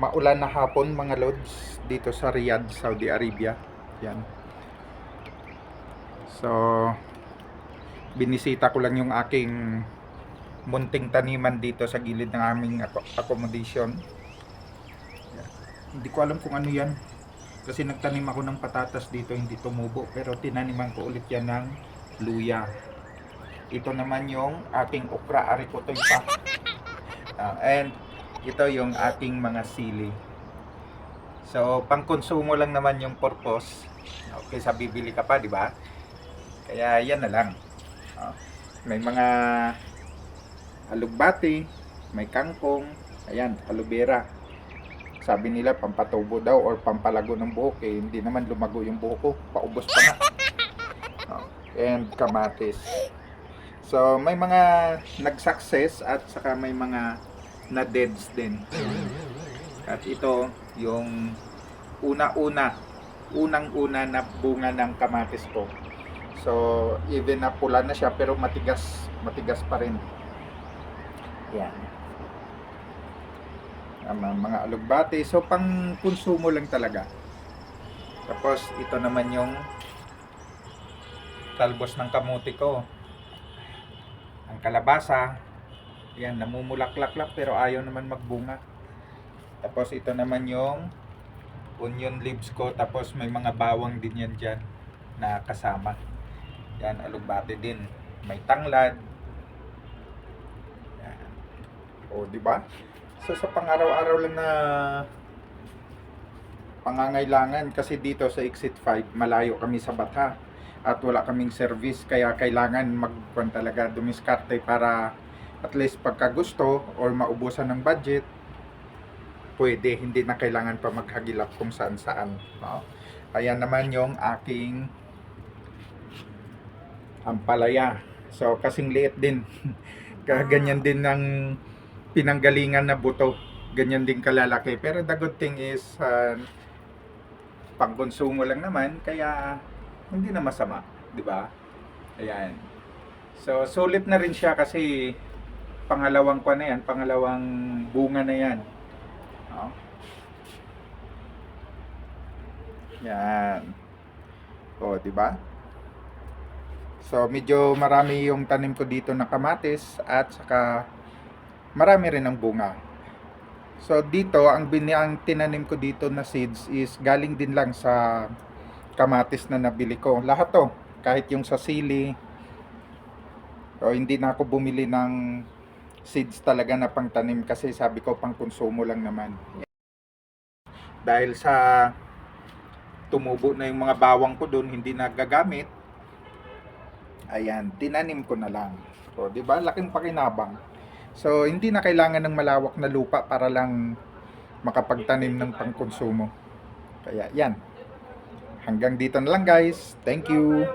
maulan na hapon mga lods dito sa Riyadh, Saudi Arabia. Yan. So, binisita ko lang yung aking munting taniman dito sa gilid ng aming accommodation. Yan. Hindi ko alam kung ano yan. Kasi nagtanim ako ng patatas dito, hindi tumubo. Pero tinaniman ko ulit yan ng luya. Ito naman yung aking okra, arikotoy pa. Ah, and ito yung ating mga sili. So, pangkonsumo lang naman yung purpose. Okay, sa bibili ka pa, di ba? Kaya yan na lang. Ah, may mga alugbati, may kangkong, ayan, aloe vera. Sabi nila pampatubo daw or pampalago ng buhok eh, hindi naman lumago yung buhok ko, paubos pa nga. Ah, and kamatis. So, may mga nag-success at saka may mga na-deads din. At ito, yung una-una, unang-una na bunga ng kamatis ko. So, even na pula na siya pero matigas, matigas pa rin. Yan. Ang mga- mga alugbati. So, pang konsumo lang talaga. Tapos, ito naman yung talbos ng kamuti ko. Ang kalabasa. Yan, namumulaklak-lak pero ayaw naman magbunga. Tapos, ito naman yung onion leaves ko. Tapos, may mga bawang din yan dyan na kasama. Yan, alugbati din. May tanglad. Yan. O, di ba? So, sa pang-araw-araw lang na pangangailangan kasi dito sa Exit 5, malayo kami sa Batha at wala kaming service kaya kailangan magkuhan talaga dumiskarte para at least pagka gusto or maubusan ng budget pwede, hindi na kailangan pa maghagilap kung saan saan no? ayan naman yung aking ampalaya. So kasing liit din. Kaganyan din ng pinanggalingan na buto. Ganyan din kalalaki. Pero the good thing is uh, pangkonsumo lang naman kaya hindi na masama ba? Ayan. So sulit na rin siya kasi pangalawang kwa na yan pangalawang bunga na yan no? yan o di ba so medyo marami yung tanim ko dito na kamatis at saka marami rin ang bunga So dito ang ang tinanim ko dito na seeds is galing din lang sa kamatis na nabili ko. Lahat to, kahit yung sa sili. So hindi na ako bumili ng seeds talaga na pangtanim kasi sabi ko pang konsumo lang naman. Dahil sa tumubo na yung mga bawang ko doon, hindi nagagamit. Ayan, tinanim ko na lang. So, 'di ba? Laking pakinabang. So, hindi na kailangan ng malawak na lupa para lang makapagtanim ng pangkonsumo. Kaya, yan. Hanggang dito na lang guys. Thank you.